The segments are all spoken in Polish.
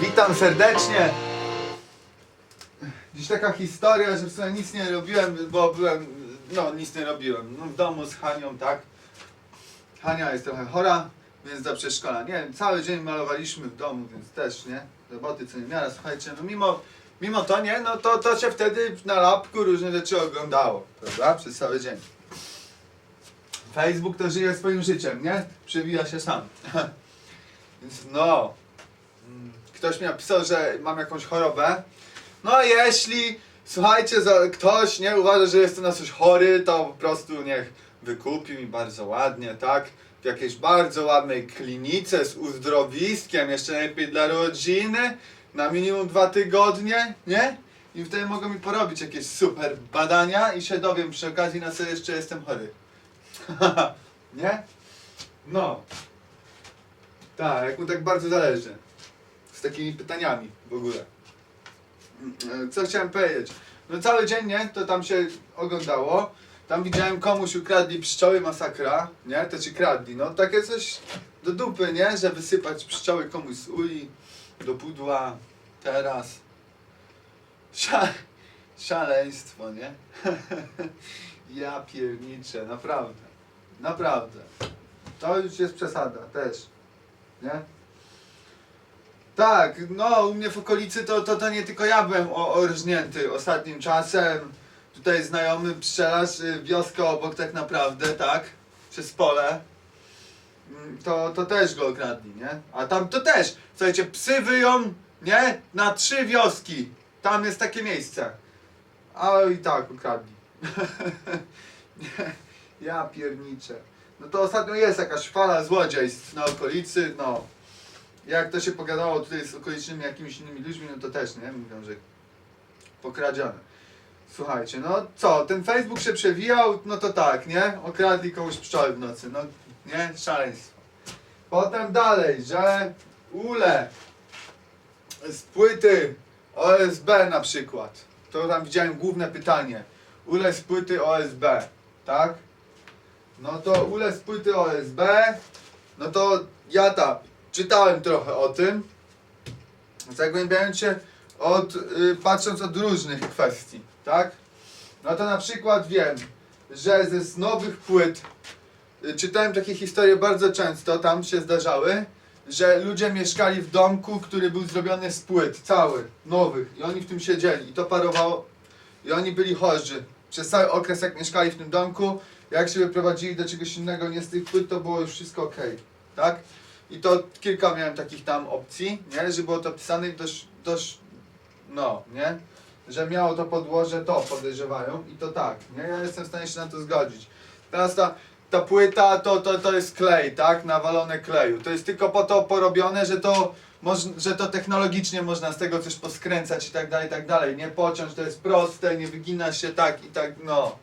Witam serdecznie. Dziś taka historia, że w sumie nic nie robiłem, bo byłem, no nic nie robiłem. No, w domu z Hanią, tak. Hania jest trochę chora, więc do przedszkola. Nie wiem, cały dzień malowaliśmy w domu, więc też, nie? Roboty co nie miara, słuchajcie, no mimo, mimo to, nie? No to, to się wtedy na lapku różne rzeczy oglądało, prawda? Przez cały dzień. Facebook to żyje swoim życiem, nie? Przewija się sam. Więc no, ktoś mi napisał, że mam jakąś chorobę. No jeśli, słuchajcie, ktoś nie uważa, że jestem na coś chory, to po prostu niech wykupi mi bardzo ładnie, tak? W jakiejś bardzo ładnej klinice z uzdrowiskiem, jeszcze najlepiej dla rodziny, na minimum dwa tygodnie, nie? I wtedy mogą mi porobić jakieś super badania i się dowiem przy okazji na co jeszcze jestem chory. nie? No. Tak, jak mu tak bardzo zależy. Z takimi pytaniami w ogóle. Mm, Co chciałem powiedzieć? No cały dzień, nie? To tam się oglądało. Tam widziałem komuś ukradli pszczoły, masakra, nie? To ci kradli. No takie coś do dupy, nie? Że wysypać pszczoły komuś z uli, do pudła, teraz. Sza szaleństwo, nie? ja pierniczę, naprawdę. Naprawdę. To już jest przesada też. Nie? Tak, no u mnie w okolicy to, to, to nie tylko ja byłem orżnięty ostatnim czasem. Tutaj znajomy pszczelarz, y, wioska obok tak naprawdę, tak? Przez pole. Mm, To, to też go okradli, nie? A tam to też, słuchajcie, psy wyją, nie? Na trzy wioski. Tam jest takie miejsce. A i tak ukradli. Nie, ja pierniczę. No to ostatnio jest jakaś fala złodziejstw na okolicy, no. Jak to się pogadało tutaj z okolicznymi jakimiś innymi ludźmi, no to też, nie? Mówią, że pokradzione. Słuchajcie, no co, ten Facebook się przewijał, no to tak, nie? Okradli komuś pszczoły w nocy, no nie? Szaleństwo. Potem dalej, że ule z płyty OSB na przykład. To tam widziałem główne pytanie. Ule z płyty OSB, tak? No to ule z płyty OSB, no to ja tam czytałem trochę o tym, zagłębiając się od, y, patrząc od różnych kwestii, tak? No to na przykład wiem, że ze nowych płyt, y, czytałem takie historie bardzo często, tam się zdarzały, że ludzie mieszkali w domku, który był zrobiony z płyt, cały, nowych, i oni w tym siedzieli, i to parowało, i oni byli chorzy. Przez cały okres, jak mieszkali w tym domku, jak się wyprowadzili do czegoś innego, nie z tych płyt, to było już wszystko ok, tak? I to kilka miałem takich tam opcji, nie? Że było to pisane i dość, dość, no, nie? Że miało to podłoże, to podejrzewają i to tak, nie? Ja jestem w stanie się na to zgodzić. Teraz ta, ta płyta to, to, to jest klej, tak? Nawalone kleju. To jest tylko po to porobione, że to, że to technologicznie można z tego coś poskręcać i tak dalej, i tak dalej. Nie pociąć, to jest proste, nie wygina się tak i tak, no.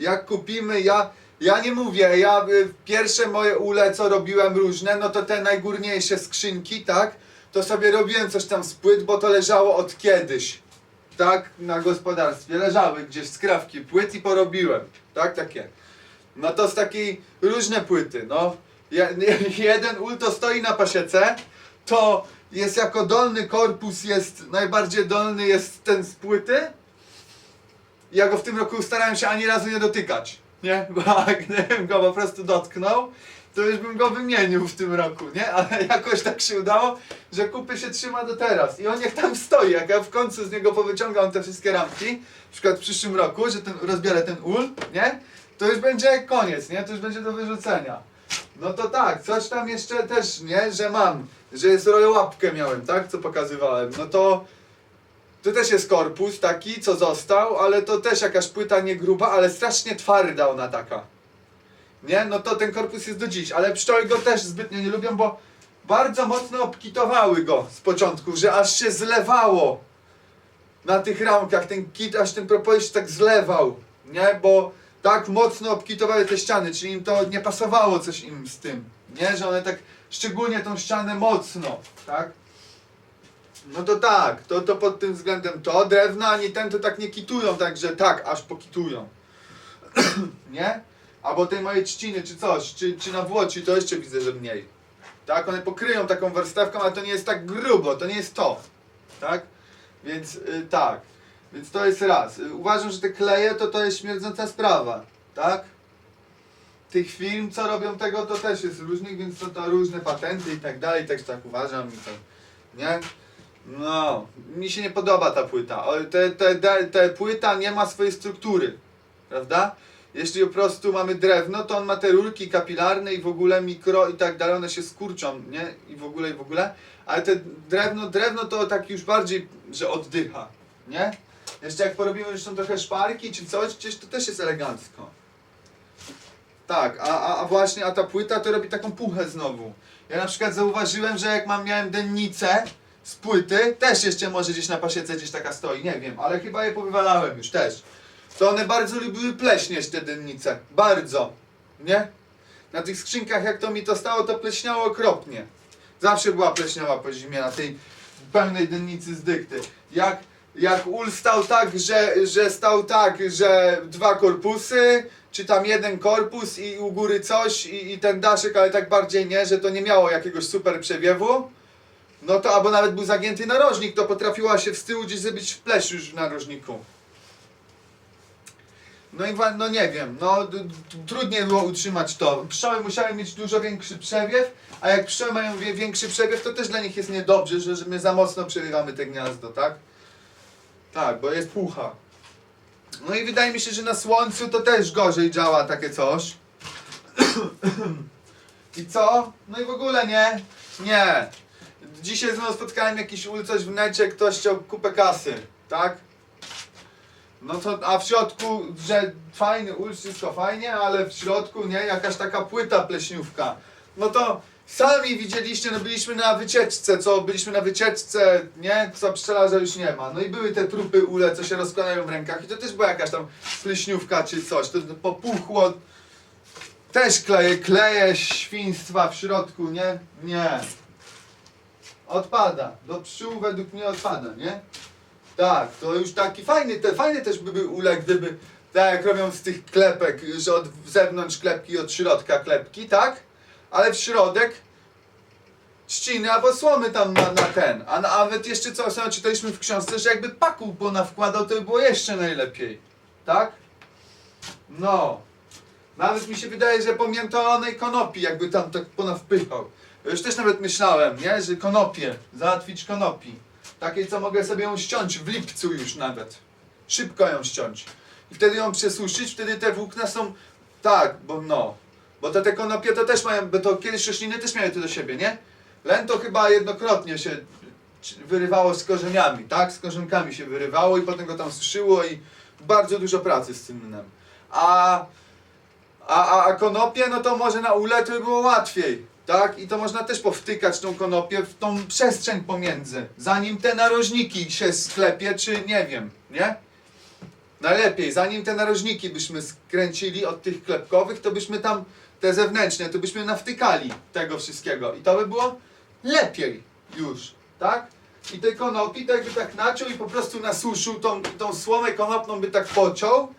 Jak kupimy, ja, ja nie mówię, ja y, pierwsze moje ule, co robiłem różne, no to te najgórniejsze skrzynki, tak? To sobie robiłem coś tam z płyt, bo to leżało od kiedyś, tak? Na gospodarstwie. Leżały gdzieś skrawki płyt i porobiłem, tak? Takie. No to z takiej różne płyty, no. Je, jeden ul to stoi na pasiece, to jest jako dolny korpus, jest najbardziej dolny jest ten z płyty, ja go w tym roku starałem się ani razu nie dotykać. Nie? Bo gdybym go po prostu dotknął, to już bym go wymienił w tym roku, nie? Ale jakoś tak się udało, że kupy się trzyma do teraz. I on niech tam stoi. Jak ja w końcu z niego powyciągam te wszystkie ramki, na przykład w przyszłym roku, że ten, rozbiorę ten ul, nie? To już będzie koniec, nie? To już będzie do wyrzucenia. No to tak, coś tam jeszcze też, nie? Że mam, że jest rojołapkę miałem, tak? Co pokazywałem. No to to też jest korpus taki, co został, ale to też jakaś płyta nie gruba, ale strasznie twarda ona taka. Nie? No to ten korpus jest do dziś, ale pszczoły go też zbytnio nie lubią, bo bardzo mocno obkitowały go z początku, że aż się zlewało na tych ramkach, ten kit aż ten propolis tak zlewał, nie? Bo tak mocno obkitowały te ściany, czyli im to nie pasowało coś im z tym, nie? Że one tak, szczególnie tą ścianę mocno, tak? No to tak, to, to pod tym względem to, drewna ani ten to tak nie kitują, także tak, aż pokitują. nie? Albo tej mojej trzciny czy coś, czy, czy na włoci to jeszcze widzę, że mniej. Tak, one pokryją taką warstewką, ale to nie jest tak grubo, to nie jest to. Tak? Więc y, tak. Więc to jest raz. Y, Uważam, że te kleje to to jest śmierdząca sprawa. Tak? Tych firm, co robią tego, to też jest różnych, więc to, to różne patenty i tak dalej, też tak uważam i to, nie? No, mi się nie podoba ta płyta. O, te, te, te, te płyta nie ma swojej struktury, prawda? Jeśli po prostu mamy drewno, to on ma te rurki kapilarne i w ogóle mikro i tak dalej, one się skurczą, nie? I w ogóle, i w ogóle. Ale te drewno, drewno to tak już bardziej, że oddycha, nie? Jeszcze jak porobimy jeszcze trochę szparki czy coś, gdzieś to też jest elegancko. Tak, a, a, a właśnie, a ta płyta to robi taką puchę znowu. Ja na przykład zauważyłem, że jak mam, miałem dennicę z płyty, też jeszcze może gdzieś na pasiece gdzieś taka stoi, nie wiem, ale chyba je powywalałem już też. To one bardzo lubiły pleśnieć te dennice, bardzo, nie? Na tych skrzynkach jak to mi to stało, to pleśniało okropnie. Zawsze była pleśniała po zimie na tej pełnej dennicy z dykty. Jak, jak ul stał tak, że, że stał tak, że dwa korpusy, czy tam jeden korpus i u góry coś i, i ten daszek, ale tak bardziej nie, że to nie miało jakiegoś super przewiewu, no to albo nawet był zagięty narożnik, to potrafiła się z tyłu gdzieś zrobić w plesz już w narożniku. No i no nie wiem, no trudniej było utrzymać to. Pszczoły musiały mieć dużo większy przewiew, a jak pszczoły mają większy przewiew, to też dla nich jest niedobrze, że, że my za mocno przerywamy te gniazdo, tak? Tak, bo jest pucha. No i wydaje mi się, że na słońcu to też gorzej działa takie coś. I co? No i w ogóle nie. Nie. Dzisiaj znowu spotkałem jakiś ul coś w necie, ktoś chciał kupę kasy, tak? No to, a w środku, że fajny ul, wszystko fajnie, ale w środku, nie, jakaś taka płyta pleśniówka. No to sami widzieliście, no byliśmy na wycieczce, co, byliśmy na wycieczce, nie, co pszczelarza już nie ma. No i były te trupy ule, co się rozkładają w rękach i to też była jakaś tam pleśniówka czy coś, to popuchło. Też kleje, kleje świństwa w środku, nie? Nie. Odpada. Do pszczół według mnie odpada, nie? Tak, to już taki fajny, te fajny też by był ulek, gdyby tak jak robią z tych klepek, że od zewnątrz klepki, od środka klepki, tak? Ale w środek trzciny albo słomy tam na, na ten. A nawet jeszcze co ostatnio czytaliśmy w książce, że jakby paku ponawkładał, to by było jeszcze najlepiej. Tak? No. Nawet mi się wydaje, że pomiętonej konopi jakby tam tak ponawpychał. Już też nawet myślałem, nie? Że konopie, załatwić konopi. Takiej, co mogę sobie ją ściąć w lipcu już nawet. Szybko ją ściąć. I wtedy ją przesuszyć, wtedy te włókna są... Tak, bo no. Bo te, te konopie to też mają, bo to kiedyś rośliny też miały to do siebie, nie? Len to chyba jednokrotnie się wyrywało z korzeniami, tak? Z korzonkami się wyrywało i potem go tam suszyło i bardzo dużo pracy z tym. A, a, a, a konopie, no to może na ule to by było łatwiej, tak? I to można też powtykać tą konopię w tą przestrzeń pomiędzy, zanim te narożniki się sklepie, czy nie wiem, nie? Najlepiej, zanim te narożniki byśmy skręcili od tych klepkowych, to byśmy tam te zewnętrzne, to byśmy nawtykali tego wszystkiego i to by było lepiej już, tak? I tej konopi tak by tak naciął i po prostu nasuszył tą, tą słomę konopną by tak pociął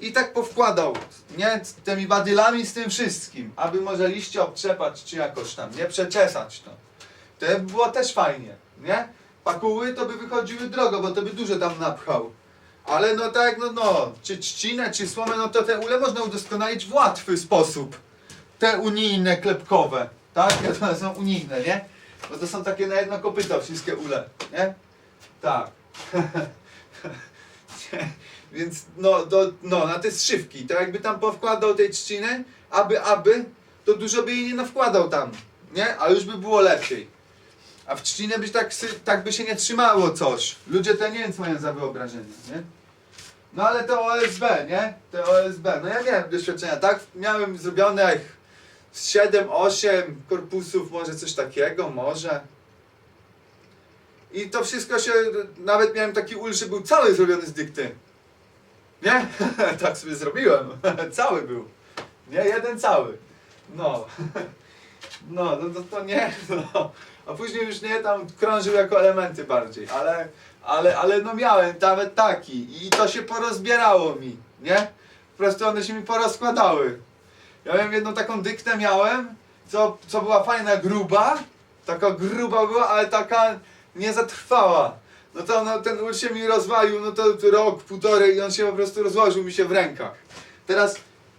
i tak powkładał, nie? Z tymi badylami, z tym wszystkim, aby może liście obtrzepać czy jakoś tam, nie? Przeczesać to. To by było też fajnie, nie? Pakuły to by wychodziły drogo, bo to by dużo tam napchał. Ale no tak, no no, czy trzcinę, czy słomę, no to te ule można udoskonalić w łatwy sposób. Te unijne, klepkowe, tak? To są unijne, nie? Bo to są takie na jedno kopyto wszystkie ule, nie? Tak. Więc no, do, no, na te strzywki, to jakby tam powkładał tej trzciny, aby, aby, to dużo by jej nie nawkładał tam, nie? A już by było lepiej. A w trzcinę by tak, tak by się nie trzymało coś. Ludzie to nie wiem co mają za wyobrażenie, nie? No ale to OSB, nie? To OSB. No ja miałem doświadczenia, tak? Miałem zrobione jak z 7-8 korpusów, może coś takiego, może. I to wszystko się, nawet miałem taki ul, że był cały zrobiony z dykty. Nie? tak sobie zrobiłem. cały był. Nie, jeden cały. No. No, no to, to nie, no. A później już nie, tam krążył jako elementy bardziej, ale, ale, ale no miałem nawet taki i to się porozbierało mi, nie? Po prostu one się mi porozkładały. Ja miałem jedną taką dyktę miałem co, co była fajna, gruba, taka gruba była, ale taka niezatrwała. No to no, ten ul się mi rozwalił, no to rok, półtorej i on się po prostu rozłożył mi się w rękach. Teraz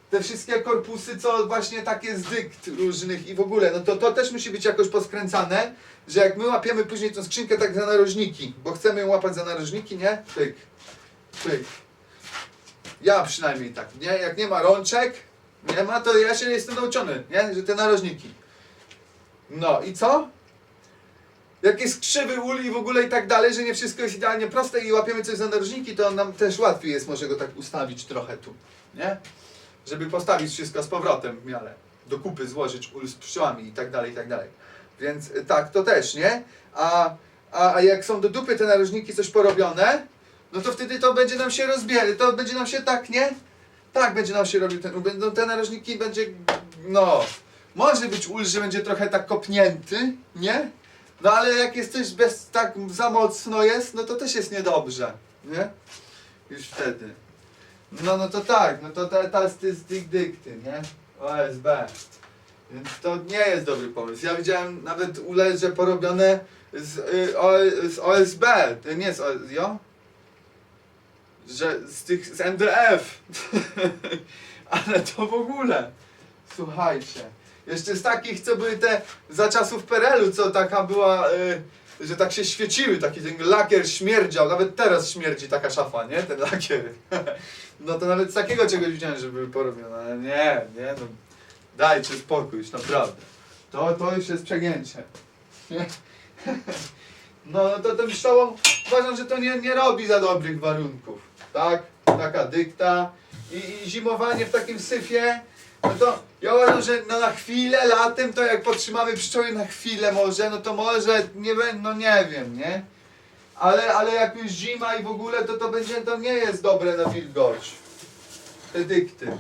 te wszystkie korpusy, co właśnie takie z dykt różnych i w ogóle, no to to też musi być jakoś poskręcane, że jak my łapiemy później tą skrzynkę tak za narożniki, bo chcemy ją łapać za narożniki, nie? Pyk, pyk. Ja przynajmniej tak, nie? Jak nie ma rączek, nie ma, to ja się jestem nauczony, nie? Że te narożniki. No i co? Jak jest krzywy i w ogóle i tak dalej, że nie wszystko jest idealnie proste i łapiemy coś za narożniki, to nam też łatwiej jest może go tak ustawić trochę tu, nie? Żeby postawić wszystko z powrotem w miarę. Do kupy złożyć ul z pszczołami i tak dalej, i tak dalej. Więc y, tak, to też, nie? A, a, a jak są do dupy te narożniki coś porobione, no to wtedy to będzie nam się rozbierać, to będzie nam się tak, nie? Tak będzie nam się robił ten, będą te narożniki będzie, no, może być ul, że będzie trochę tak kopnięty, nie? No ale jak jest coś bez, tak za mocno jest, no to też jest niedobrze, nie? Już wtedy. No, no to tak, no to ta tych dyk dykty, nie? OSB. Więc to nie jest dobry pomysł. Ja widziałem nawet ule, że porobione z, y, o, z OSB, to nie z OSB, jo? Że z tych, z MDF. Ale to w ogóle. Słuchajcie. Jeszcze z takich, co były te za czasów PRL-u, co taka była, y, że tak się świeciły, taki ten lakier śmierdział, nawet teraz śmierdzi taka szafa, nie? Ten lakier. No to nawet z takiego czegoś widziałem, że były porobione, nie, nie, no dajcie spokój, już naprawdę. To, to już jest przegięcie. No, no to ten pszczołom uważam, że to nie, nie robi za dobrych warunków, tak? Taka dykta i, i zimowanie w takim syfie, no to ja uważam, że no na chwilę latem to jak podtrzymamy pszczoły na chwilę może, no to może nie no nie wiem, nie? Ale, ale jak już zima i w ogóle, to to będzie, to nie jest dobre na wilgoć. Te dykty.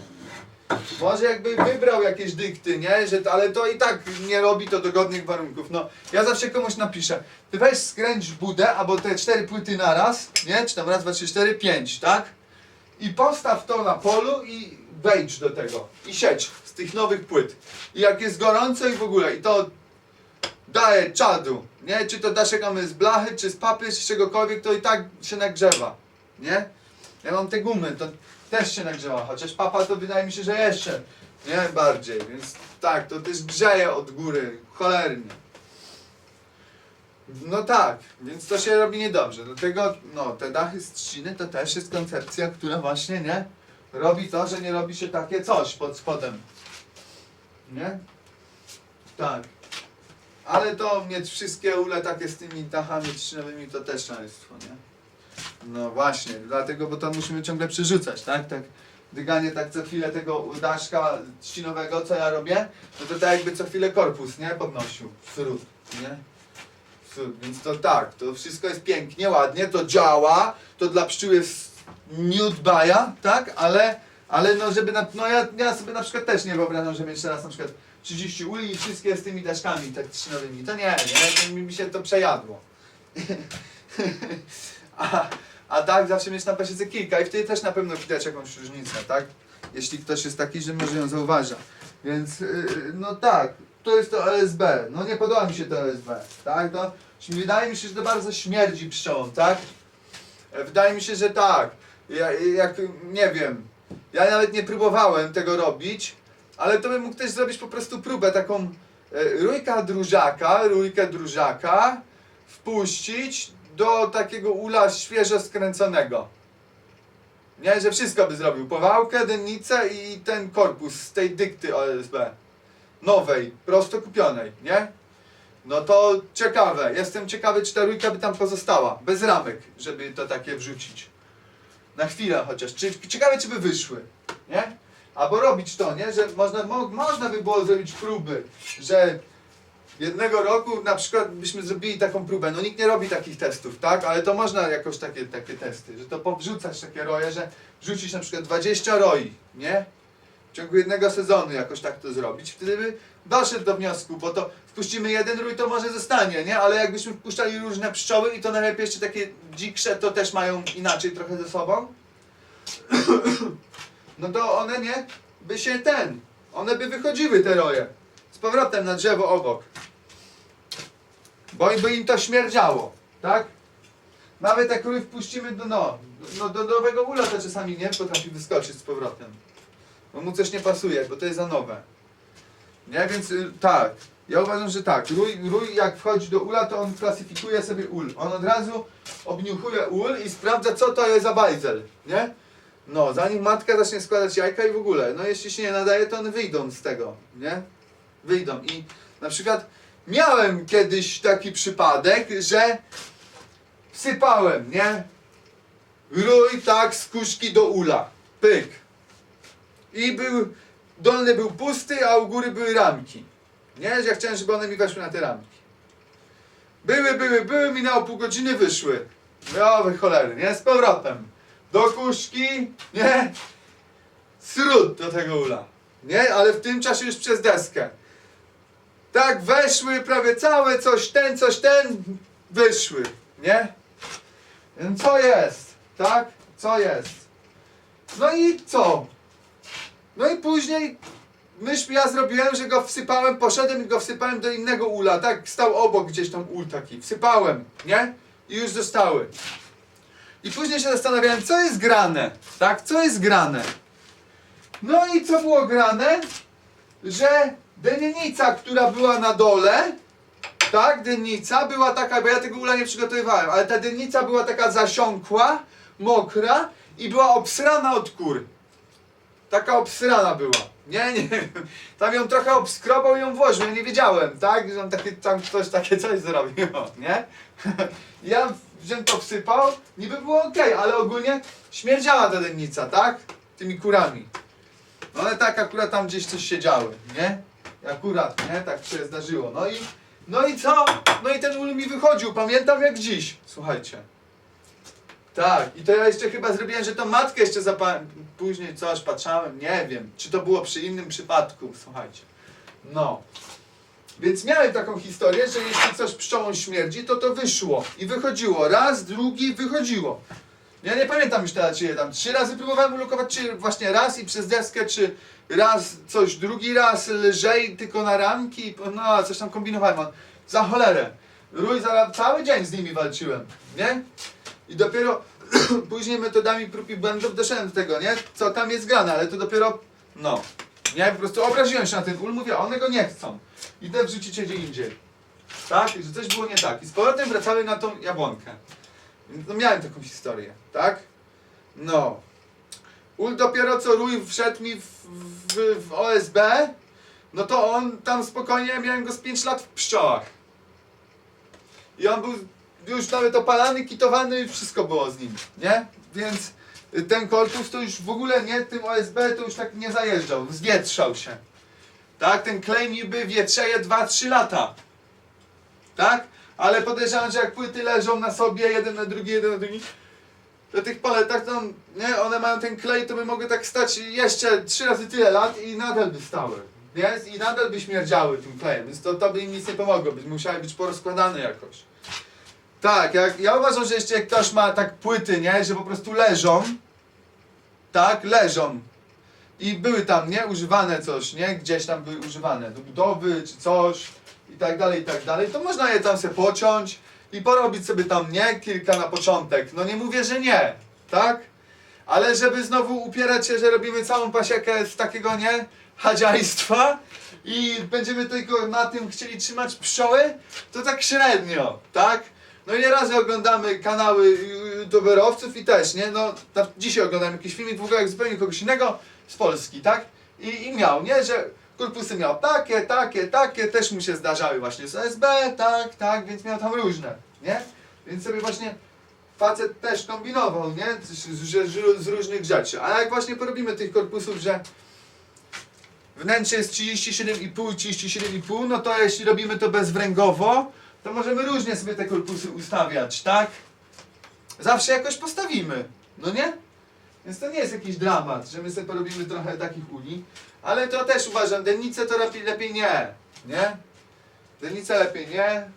Może jakby wybrał jakieś dykty, nie? Że, ale to i tak nie robi to dogodnych warunków. No, ja zawsze komuś napiszę, ty weź skręć budę, albo te cztery płyty na raz, nie? Czy tam raz, dwa, trzy, cztery, pięć, tak? I postaw to na polu i wejdź do tego. I sieć z tych nowych płyt. I jak jest gorąco i w ogóle, i to daje czadu, nie? Czy to daszek mamy z blachy, czy z papy, czy czegokolwiek, to i tak się nagrzewa, nie? Ja mam te gumy, to też się nagrzewa, chociaż papa to wydaje mi się, że jeszcze, nie? Bardziej, więc tak, to też grzeje od góry, cholernie. No tak, więc to się robi niedobrze. Dlatego, no, te dachy z trzciny to też jest koncepcja, która właśnie, nie? Robi to, że nie robi się takie coś pod spodem. Nie? Tak. Ale to mieć wszystkie ule takie z tymi dachami trzcinowymi to też szaleństwo, nie? No właśnie, dlatego, bo to musimy ciągle przerzucać, tak? Tak dyganie tak co chwilę tego daszka trzcinowego, co ja robię, no to tak jakby co chwilę korpus, nie? Podnosił, wśród, nie? Wśród, więc to tak, to wszystko jest pięknie, ładnie, to działa, to dla pszczół jest miód baja, tak? Ale, ale no żeby, na, no ja, ja sobie na przykład też nie wyobrażam, żeby jeszcze raz na przykład 30 uli i wszystkie z tymi daszkami tak trzcinowymi, to nie, nie, mi się to przejadło. A, a tak zawsze mieć na pasiece kilka i wtedy też na pewno widać jakąś różnicę, tak? Jeśli ktoś jest taki, że może ją zauważa. Więc yy, no tak, to jest to OSB. No nie podoba mi się to OSB, tak? To, wydaje mi się, że to bardzo śmierdzi pszczołą, tak? E, Wydaje mi się, że tak. Ja, jak, nie wiem, ja nawet nie próbowałem tego robić, ale to bym mógł też zrobić po prostu próbę, taką e, rójka drużaka, rójkę drużaka, wpuścić do takiego ula świeżo skręconego. Nie, że wszystko by zrobił. Powałkę, dennicę i ten korpus z tej dykty OSB. Nowej, prosto kupionej, nie? No to ciekawe. Jestem ciekawy, czy ta rójka by tam pozostała. Bez ramek, żeby to takie wrzucić. Na chwilę chociaż. Czy, ciekawe, czy by wyszły, nie? Albo robić to, nie? Że można, mo, można by było zrobić próby, że jednego roku na przykład byśmy zrobili taką próbę. No nikt nie robi takich testów, tak? Ale to można jakoś takie, takie testy, że to powrzucać takie roje, że wrzucić na przykład 20 roi, nie? Ciągu jednego sezonu jakoś tak to zrobić. Wtedy by doszedł do wniosku, bo to wpuścimy jeden rój, to może zostanie, nie? Ale jakbyśmy wpuszczali różne pszczoły i to najlepiej jeszcze takie dziksze, to też mają inaczej trochę ze sobą. no to one nie, by się ten, one by wychodziły te roje. z powrotem na drzewo obok. Bo by im to śmierdziało, tak? Nawet jak rury wpuścimy do, no, no, do nowego ula to czasami nie potrafi wyskoczyć z powrotem. Bo mu coś nie pasuje, bo to jest za nowe. Nie, więc y, tak. Ja uważam, że tak. Rój, rój jak wchodzi do ula, to on klasyfikuje sobie ul. On od razu obniuchuje ul i sprawdza, co to jest za bajzel, nie? No, zanim matka zacznie składać jajka i w ogóle. No, jeśli się nie nadaje, to one wyjdą z tego, nie? Wyjdą. I na przykład miałem kiedyś taki przypadek, że wsypałem, nie? Rój tak z kuszki do ula. Pyk. I był, dolny był pusty, a u góry były ramki. Nie, że ja chciałem, żeby one mi weszły na te ramki. Były, były, były, minęło pół godziny, wyszły. Ja wy cholery, nie? Z powrotem. Do kuszki, nie? Sród do tego ula. Nie? Ale w tym czasie już przez deskę. Tak, weszły prawie całe, coś ten, coś ten, wyszły. Nie? Co jest? Tak? Co jest? No i co? No i później myśmy, ja zrobiłem, że go wsypałem, poszedłem i go wsypałem do innego ula, tak? Stał obok gdzieś tam ul taki. Wsypałem, nie? I już zostały. I później się zastanawiałem, co jest grane, tak? Co jest grane? No i co było grane? Że dennica, która była na dole, tak, dennica była taka, bo ja tego ula nie przygotowywałem, ale ta dennica była taka zasiąkła, mokra i była obsrana od kur. Taka obsrana była. Nie, nie wiem. Tam ją trochę obskrobał i ją włożył. Ja nie wiedziałem, tak? Że on takie, tam ktoś takie coś zrobił, nie? Ja wziąłem to wsypał, niby było ok, ale ogólnie śmierdziała ta dennica, tak? Tymi kurami. No ale tak akurat tam gdzieś coś się działy, nie? Akurat, nie? Tak się zdarzyło. No i, no i co? No i ten ul mi wychodził, pamiętam jak dziś. Słuchajcie. Tak, i to ja jeszcze chyba zrobiłem, że tą matkę jeszcze zapa... Później coś patrzałem, nie wiem, czy to było przy innym przypadku, słuchajcie. No. Więc miałem taką historię, że jeśli coś pszczołą śmierdzi, to to wyszło. I wychodziło. Raz, drugi, wychodziło. Ja nie pamiętam już teraz, czy je tam trzy razy próbowałem ulokować, czy właśnie raz i przez deskę, czy raz coś, drugi raz lżej tylko na ramki, no coś tam kombinowałem. no, Za cholerę. Rój, za cały dzień z nimi walczyłem, nie? I dopiero później metodami prób i błędów doszedłem do tego, nie? Co tam jest grane, ale to dopiero, no. Nie, po prostu obraziłem się na ten ul, mówię, one go nie chcą. Idę wrzucić je gdzie indziej. Tak? I że coś było nie tak. I z powrotem wracały na tą jabłonkę. No miałem taką historię, tak? No. Ul dopiero co Rój wszedł mi w, w, w OSB, no to on tam spokojnie, miałem go z 5 lat w pszczołach. I on był już nawet opalany, kitowany wszystko było z nim, nie? Więc ten korpus to już w ogóle nie, tym OSB to już tak nie zajeżdżał, zwietrzał się. Tak, ten klej niby wietrzeje 2-3 lata. Tak? Ale podejrzewam, że jak płyty leżą na sobie, jeden na drugi, jeden na drugi, to tych paletach tam, nie, one mają ten klej, to by mogły tak stać jeszcze trzy razy tyle lat i nadal by stały. Nie? I nadal by śmierdziały tym klejem, więc to, to by im nic nie pomogło, by musiały być porozkładane jakoś. Tak, jak, ja uważam, że jeszcze jak ktoś ma tak płyty, nie, że po prostu leżą, tak, leżą. I były tam, nie, używane coś, nie, gdzieś tam były używane do budowy czy coś i tak dalej, i tak dalej, to można je tam sobie pociąć i porobić sobie tam, nie, kilka na początek, no nie mówię, że nie, tak, ale żeby znowu upierać się, że robimy całą pasiekę z takiego, nie, hadziajstwa i będziemy tylko na tym chcieli trzymać pszczoły, to tak średnio, tak? No i nieraz oglądamy kanały youtuberowców i też, nie? No, dzisiaj oglądałem jakiś filmik w jak zupełnie kogoś innego z Polski, tak? I, I miał, nie? Że korpusy miał takie, takie, takie, też mu się zdarzały właśnie z SB, tak, tak, więc miał tam różne, nie? Więc sobie właśnie facet też kombinował, nie? Z, z, z różnych rzeczy. A jak właśnie porobimy tych korpusów, że wnętrze jest 37,5, 37,5, no to jeśli robimy to bezwręgowo, to możemy różnie sobie te korpusy ustawiać, tak? Zawsze jakoś postawimy, no nie? Więc to nie jest jakiś dramat, że my sobie porobimy trochę takich uli, ale to też uważam, dennicę to lepiej, lepiej nie, nie? Dennicę lepiej nie,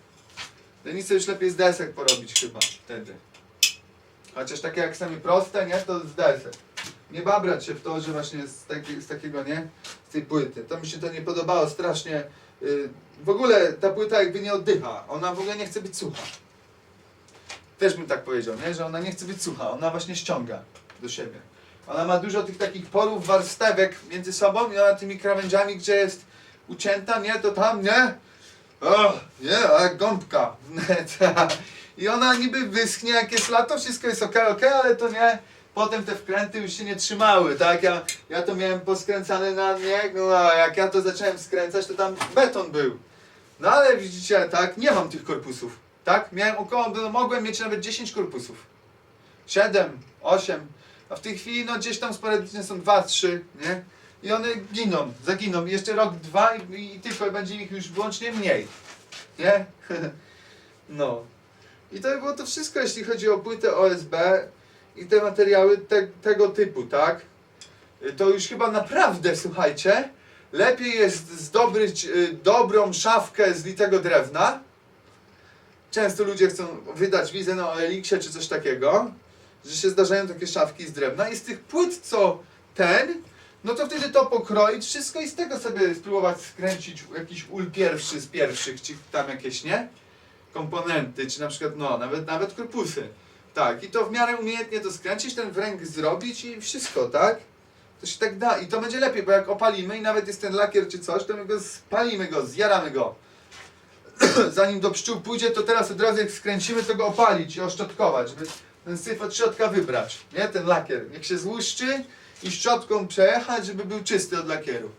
dennicę już lepiej z desek porobić chyba wtedy. Chociaż takie jak sami proste, nie? To z desek. Nie babrać się w to, że właśnie z, taki, z takiego, nie? Z tej płyty. To mi się to nie podobało strasznie w ogóle ta płyta jakby nie oddycha, ona w ogóle nie chce być sucha. Też bym tak powiedział, nie? że ona nie chce być sucha, ona właśnie ściąga do siebie. Ona ma dużo tych takich porów, warstewek między sobą i ona tymi krawędziami, gdzie jest ucięta, nie, to tam, nie? O, nie, jak gąbka. I ona niby wyschnie, jak jest lato, wszystko jest ok, ok, ale to nie. Potem te wkręty już się nie trzymały, tak? Ja, ja to miałem poskręcane na nie, no a jak ja to zacząłem skręcać, to tam beton był. No ale widzicie, tak, nie mam tych korpusów, tak? Miałem około, no, mogłem mieć nawet 10 korpusów. 7, 8, a w tej chwili no gdzieś tam sporadycznie są 2, 3, nie? I one giną, zaginą. Jeszcze rok, dwa i, i tylko będzie ich już wyłącznie mniej. Nie? no. I to by było to wszystko, jeśli chodzi o płytę OSB i te materiały te, tego typu, tak? To już chyba naprawdę, słuchajcie, lepiej jest zdobyć y, dobrą szafkę z litego drewna. Często ludzie chcą wydać wizę na OLX-ie czy coś takiego, że się zdarzają takie szafki z drewna i z tych płyt co ten, no to wtedy to pokroić wszystko i z tego sobie spróbować skręcić jakiś ul pierwszy z pierwszych, czy tam jakieś, nie? Komponenty, czy na przykład, no, nawet, nawet korpusy. Tak, i to w miarę umiejętnie to skręcić, ten wręg zrobić i wszystko, tak? To się tak da i to będzie lepiej, bo jak opalimy i nawet jest ten lakier czy coś, to my go spalimy go, zjaramy go. Zanim do pszczół pójdzie, to teraz od razu jak skręcimy, to go opalić i oszczotkować, żeby ten syf od środka wybrać, nie? Ten lakier. Niech się złuszczy i szczotką przejechać, żeby był czysty od lakieru.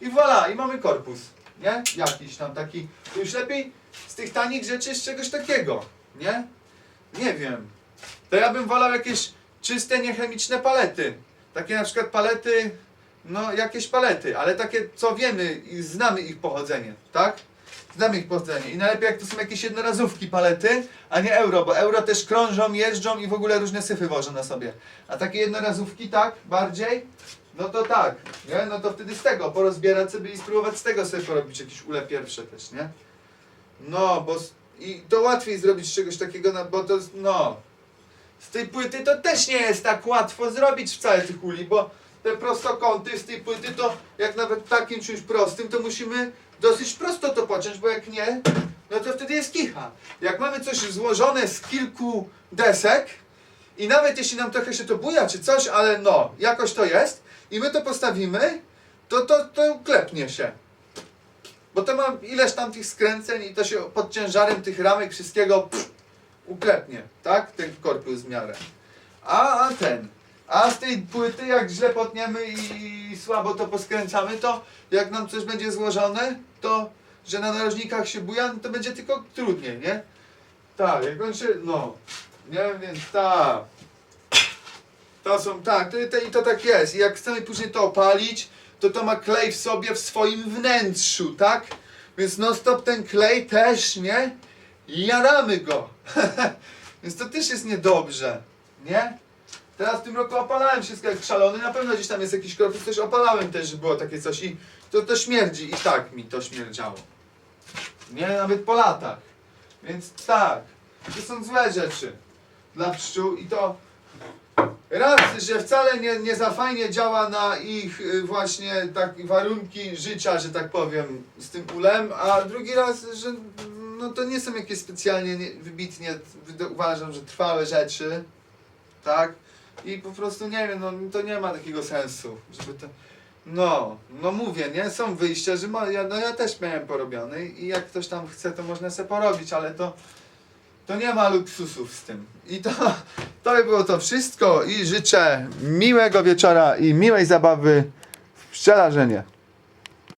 I voilà, i mamy korpus, nie? Jakiś tam taki. To już lepiej z tych tanich rzeczy z czegoś takiego, nie? Nie wiem. To ja bym wolał jakieś czyste, niechemiczne palety. Takie na przykład palety, no jakieś palety, ale takie, co wiemy i znamy ich pochodzenie, tak? Znamy ich pochodzenie. I najlepiej jak to są jakieś jednorazówki palety, a nie euro, bo euro też krążą, jeżdżą i w ogóle różne syfy wożą na sobie. A takie jednorazówki, tak, bardziej, no to tak, nie? No to wtedy z tego porozbierać sobie i spróbować z tego sobie porobić jakieś ule pierwsze też, nie? No, bo i to łatwiej zrobić czegoś takiego, no, bo to, no, z tej płyty to też nie jest tak łatwo zrobić wcale tych uli, bo te prostokąty z tej płyty to jak nawet takim czymś prostym, to musimy dosyć prosto to pociąć, bo jak nie, no to wtedy jest kicha. Jak mamy coś złożone z kilku desek i nawet jeśli nam trochę się to buja czy coś, ale no, jakoś to jest i my to postawimy, to to, to klepnie się. Bo to ma ileś tam tych skręceń i to się pod ciężarem tych ramek wszystkiego pff, uklepnie, tak? Ten korpus w miarę. A, a ten. A z tej płyty, jak źle potniemy i słabo to poskręcamy, to jak nam coś będzie złożone, to że na narożnikach się buja, no to będzie tylko trudniej, nie? Tak, jak on się, no, nie, więc tak. To są, tak, to, i to tak jest. I jak chcemy później to opalić, to to ma klej w sobie w swoim wnętrzu, tak? Więc non stop ten klej też, nie? Jaramy go. Więc to też jest niedobrze, nie? Teraz w tym roku opalałem wszystko jak szalony, na pewno gdzieś tam jest jakiś korpus, też opalałem też, było takie coś i to, to śmierdzi i tak mi to śmierdziało. Nie, nawet po latach. Więc tak, to są złe rzeczy dla pszczół i to raz, że wcale nie, nie za fajnie działa na ich y, właśnie tak warunki życia, że tak powiem, z tym ulem, a drugi raz, że no to nie są jakieś specjalnie nie, wybitnie, uważam, że trwałe rzeczy, tak? I po prostu nie wiem, no to nie ma takiego sensu, żeby to... No, no mówię, nie? Są wyjścia, że ma, ja, no ja też miałem porobiony i jak ktoś tam chce, to można sobie porobić, ale to to nie ma luksusów z tym. I to, to by było to wszystko i życzę miłego wieczora i miłej zabawy w pszczelarzenie.